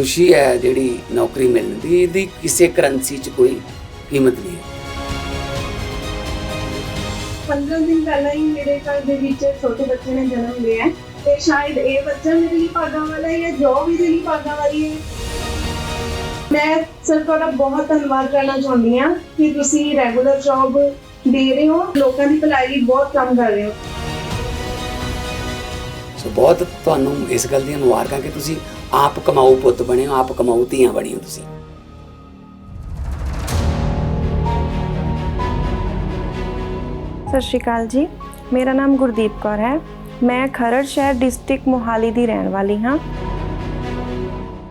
ਖੁਸ਼ੀ ਹੈ ਜਿਹੜੀ ਨੌਕਰੀ ਮਿਲਣ ਦੀ, ਇਹਦੀ ਕਿਸੇ ਕਰੰਸੀ 'ਚ ਕੋਈ ਕੀਮਤ ਨਹੀਂ ਹੈ। 15 ਦਿਨ ਪਹਿਲਾਂ ਹੀ ਮੇਰੇ ਘਰ ਦੇ ਵਿੱਚ ਛੋਟੇ ਬੱਚੇ ਨੇ ਜਨਮ ਲਿਆ ਹੈ ਤੇ ਸ਼ਾਇਦ ਇਹ ਬੱਚਾ ਮੇਰੇ ਲਈ ਭਾਗਾਂ ਵਾਲਾ ਹੈ ਜਾਂ ਜੋਬ ਇਹਦੇ ਲਈ ਭਾਗਾਂ ਵਾਲੀ ਹੈ। ਮੈਂ ਸਰ, ਤੁਹਾਡਾ ਬਹੁਤ ਧੰਨਵਾਦ ਕਰਨਾ ਚਾਹੁੰਦੀ ਹਾਂ ਕਿ ਤੁਸੀਂ ਰੈਗੂਲਰ ਜੌਬ ਦੇ ਰਹੇ ਹੋ, ਲੋਕਾਂ ਦੀ ਭਲਾਈ ਲਈ ਬਹੁਤ ਕੰਮ ਕਰ ਰਹੇ ਹੋ। ਸੋ ਬਹੁਤ ਤੁਹਾਨੂੰ ਇਸ ਗੱਲ ਦੀਆਂ ਮੁਬਾਰਕਾਂ ਕਿ ਤੁਸੀਂ ਆਪ ਕਮਾਊ ਪੁੱਤ ਬਣੇ ਹੋ, ਆਪ ਕਮਾਊ ਧੀਆਂ ਬਣੀ ਹੋ ਤੁਸੀਂ। ਸਤਿ ਸ਼੍ਰੀ ਅਕਾਲ ਜੀ। ਮੇਰਾ ਨਾਮ ਗੁਰਦੀਪ ਕੌਰ ਹੈ। ਮੈਂ ਖਰੜ ਸ਼ਹਿਰ ਡਿਸਟ੍ਰਿਕਟ ਮੋਹਾਲੀ ਦੀ ਰਹਿਣ ਵਾਲੀ ਹਾਂ।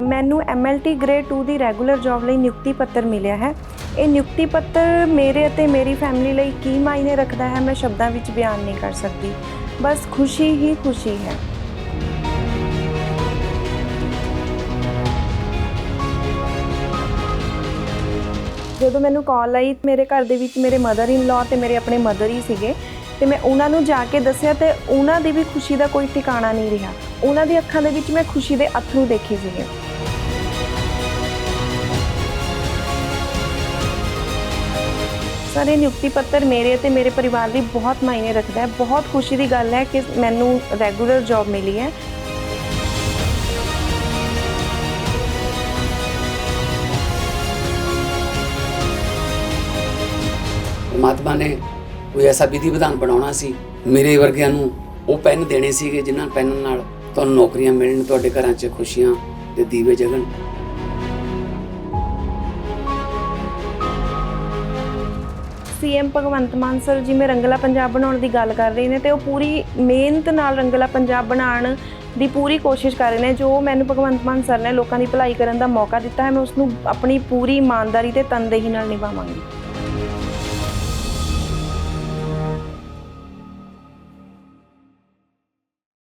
ਮੈਨੂੰ MLT ਗ੍ਰੇਡ 2 ਦੀ ਰੈਗੂਲਰ ਜੌਬ ਲਈ ਨਿਯੁਕਤੀ ਪੱਤਰ ਮਿਲਿਆ ਹੈ। ਇਹ ਨਿਯੁਕਤੀ ਪੱਤਰ ਮੇਰੇ ਅਤੇ ਮੇਰੀ ਫੈਮਿਲੀ ਲਈ ਕੀ ਮਾਇਨੇ ਰੱਖਦਾ ਹੈ ਮੈਂ ਸ਼ਬਦਾਂ ਵਿੱਚ ਬਿਆਨ ਨਹੀਂ ਕਰ ਸਕਦੀ। ਬਸ ਖੁਸ਼ੀ ਹੀ ਖੁਸ਼ੀ ਹੈ ਜਦੋਂ ਮੈਨੂੰ ਕਾਲ ਆਈ ਮੇਰੇ ਘਰ ਦੇ ਵਿੱਚ ਮੇਰੇ ਮਦਰ ਇਨ ਲਾ ਤੇ ਮੇਰੇ ਆਪਣੇ ਮਦਰ ਹੀ ਸੀਗੇ ਤੇ ਮੈਂ ਉਹਨਾਂ ਨੂੰ ਜਾ ਕੇ ਦੱਸਿਆ ਤੇ ਉਹਨਾਂ ਦੀ ਵੀ ਖੁਸ਼ੀ ਦਾ ਕੋਈ ਟਿਕਾਣਾ ਨਹੀਂ ਰਿਹਾ ਉਹਨਾਂ ਦੀ ਅੱਖਾਂ ਦੇ ਵਿੱਚ ਮੈਂ ਖੁਸ਼ੀ ਦੇ ਅਥਰੂ ਦੇਖੇ ਸੀਗੇ ਸਾਰੇ ਨਿਯੁਕਤੀ ਪੱਤਰ ਮੇਰੇ ਅਤੇ ਮੇਰੇ ਪਰਿਵਾਰ ਲਈ ਬਹੁਤ ਮਾਇਨੇ ਰੱਖਦਾ ਹੈ। ਬਹੁਤ ਖੁਸ਼ੀ ਦੀ ਗੱਲ ਹੈ ਕਿ ਮੈਨੂੰ ਰੈਗੂਲਰ ਜੌਬ ਮਿਲੀ ਹੈ। ਪਰਮਾਤਮਾ ਨੇ ਕੋਈ ਐਸਾ ਵਿਧੀ ਵਿਧਾਨ ਬਣਾਉਣਾ ਸੀ, ਮੇਰੇ ਵਰਗਿਆਂ ਨੂੰ ਉਹ ਪੈਨ ਦੇਣੇ ਸੀਗੇ ਜਿਨ੍ਹਾਂ ਪੈਨ ਨਾਲ ਤੁਹਾਨੂੰ ਨੌਕਰੀਆਂ ਮਿਲਣ, ਤੁਹਾਡੇ ਘਰਾਂ 'ਚ ਖੁਸ਼ੀਆਂ ਤੇ ਦੀਵੇ ਜਗਣ। ਸੀਐਮ ਭਗਵੰਤ ਮਾਨ ਸਰ ਜਿਵੇਂ ਰੰਗਲਾ ਪੰਜਾਬ ਬਣਾਉਣ ਦੀ ਗੱਲ ਕਰ ਰਹੇ ਨੇ ਤੇ ਉਹ ਪੂਰੀ ਮਿਹਨਤ ਨਾਲ ਰੰਗਲਾ ਪੰਜਾਬ ਬਣਾਉਣ ਦੀ ਪੂਰੀ ਕੋਸ਼ਿਸ਼ ਕਰ ਰਹੇ ਨੇ, ਜੋ ਮੈਨੂੰ ਭਗਵੰਤ ਮਾਨ ਸਰ ਨੇ ਲੋਕਾਂ ਦੀ ਭਲਾਈ ਕਰਨ ਦਾ ਮੌਕਾ ਦਿੱਤਾ ਹੈ, ਮੈਂ ਉਸ ਨੂੰ ਆਪਣੀ ਪੂਰੀ ਇਮਾਨਦਾਰੀ ਤੇ ਤਨਦੇਹੀ ਨਾਲ ਨਿਭਾਵਾਂਗੀ।